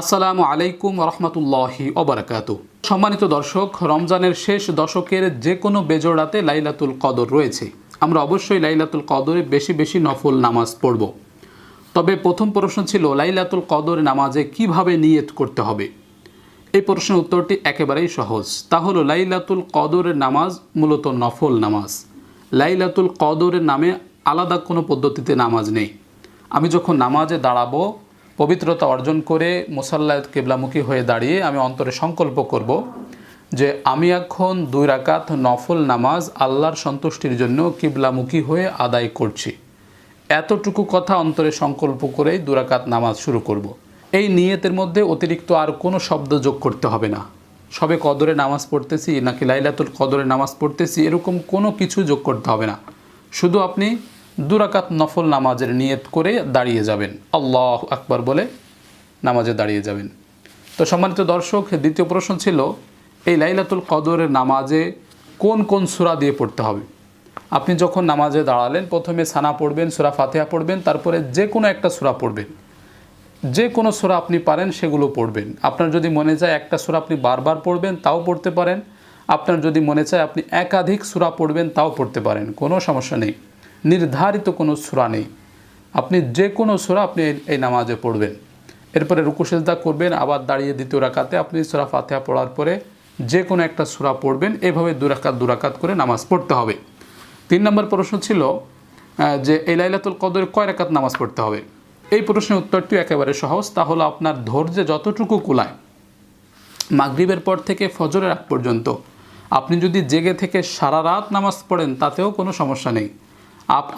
আসসালামু আলাইকুম রহমতুল্লাহি অবরাকাত সম্মানিত দর্শক, রমজানের শেষ দশকের যে কোনো বেজোড়াতে লাইলাতুল কদর রয়েছে। আমরা অবশ্যই লাইলাতুল কদরে বেশি বেশি নফল নামাজ পড়ব। তবে প্রথম প্রশ্ন ছিল, লাইলাতুল কদর নামাজে কীভাবে নিয়ত করতে হবে? এই প্রশ্নের উত্তরটি একেবারেই সহজ। তা হলো, লাইলাতুল কদরের নামাজ মূলত নফল নামাজ। লাইলাতুল কদরের নামে আলাদা কোনো পদ্ধতিতে নামাজ নেই। আমি যখন নামাজে দাঁড়াবো পবিত্রতা অর্জন করে মুসাল্লা কেবলামুখী হয়ে দাঁড়িয়ে আমি অন্তরে সংকল্প করব যে আমি এখন দুই রাকাত নফল নামাজ আল্লাহর সন্তুষ্টির জন্য কিবলামুখী হয়ে আদায় করছি। এতটুকু কথা অন্তরে সংকল্প করেই দুরাকাত নামাজ শুরু করব। এই নিয়তের মধ্যে অতিরিক্ত আর কোনো শব্দ যোগ করতে হবে না। সবে কদরে নামাজ পড়তেছি নাকি লাইলাতুল কদরে নামাজ পড়তেছি এরকম কোনো কিছু যোগ করতে হবে না। শুধু আপনি দুরাকাত নফল নামাজের নিয়ত করে দাঁড়িয়ে যাবেন। আল্লাহ আকবার বলে নামাজে দাঁড়িয়ে যাবেন। তো সম্মানিত দর্শক, দ্বিতীয় প্রশ্ন ছিল, এই লাইলাতুল কদরের নামাজে কোন কোন সূরা দিয়ে পড়তে হবে? আপনি যখন নামাজে দাঁড়ালেন, প্রথমে সানা পড়বেন, সূরা ফাতেহা পড়বেন, তারপরে যে কোনো একটা সূরা পড়বেন। যে কোনো সূরা আপনি পারেন, সেগুলো পড়বেন। আপনার যদি মনে চায় একটা সূরা আপনি বারবার পড়বেন, তাও পড়তে পারেন। আপনার যদি মনে চায় আপনি একাধিক সূরা পড়বেন, তাও পড়তে পারেন। কোনো সমস্যা নেই। নির্ধারিত কোনো সূরা নেই। আপনি যে কোনো সূরা আপনি এই- নামাজে পড়বেন। এরপরে রুকুসেজদা করবেন, আবার দাঁড়িয়ে দ্বিতীয় রাকাতে আপনি সূরা ফাতিহা পড়ার পরে যে কোনো একটা সূরা পড়বেন। এভাবে দুরাকাত দুরাকাত করে নামাজ পড়তে হবে। তিন নম্বর প্রশ্ন ছিল যে এই লাইলাতুল কদরে কয় রাকাত নামাজ পড়তে হবে? এই প্রশ্নের উত্তরটি একেবারে সহজ। তা হলো আপনার ধৈর্যে যতটুকু কুলায়, মাগরিবের পর থেকে ফজরের আগ পর্যন্ত, আপনি যদি জেগে থেকে সারা রাত নামাজ পড়েন, তাতেও কোনো সমস্যা নেই।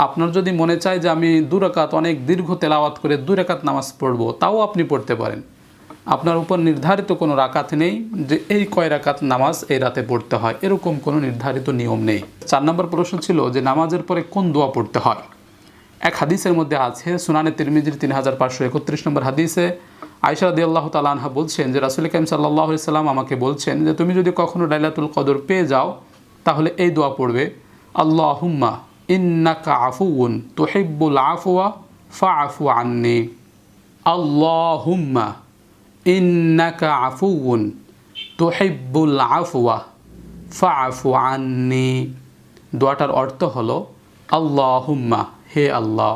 আপনার যদি মনে চায় যে আমি দুরাকাত অনেক দীর্ঘ তেলাওয়াত করে দুরাকাত নামাজ পড়ব, তাও আপনি পড়তে পারেন। আপনার উপর নির্ধারিত কোনো রাকাত নেই যে এই কয় রাকাত নামাজ এই রাতে পড়তে হয়, এরকম কোনো নির্ধারিত নিয়ম নেই। চার নম্বর প্রশ্ন ছিল যে নামাজের পরে কোন দোয়া পড়তে হয়? এক হাদিসের মধ্যে আছে, সুনানে তিরমিজির তিন হাজার পাঁচশো একত্রিশ নম্বর হাদিসে আয়সা রদি আল্লাহ তালানহা বলছেন যে রাসুল কাইম সাল্লাহ সাল্লাম আমাকে বলছেন যে তুমি যদি কখনো ডাইলাতুল কদর পেয়ে যাও, তাহলে এই দোয়া পড়বে আল্লাহ হুম্মা ইন্নাকা আফুউন তোহিব্বুল আফুয়া ফা আফু আন্নি আল্লাহ হুম্মা ইন্নাকা আফুউন তোহিব্বুল আফুয়া ফা আফু আন্নি দোয়াটার অর্থ হলো আল্লাহুম্মা হে আল্লাহ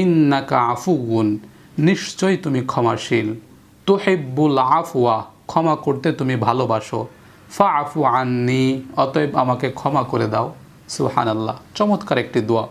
ইন্নাকা আফুগুন নিশ্চয়ই তুমি ক্ষমাশীল। তোহেব্বুল আফওয়া, ক্ষমা করতে তুমি ভালোবাসো। ফা আফু আন্নি, অতএব আমাকে ক্ষমা করে দাও। সুহান আল্লাহ চমৎকার একটি দোয়া।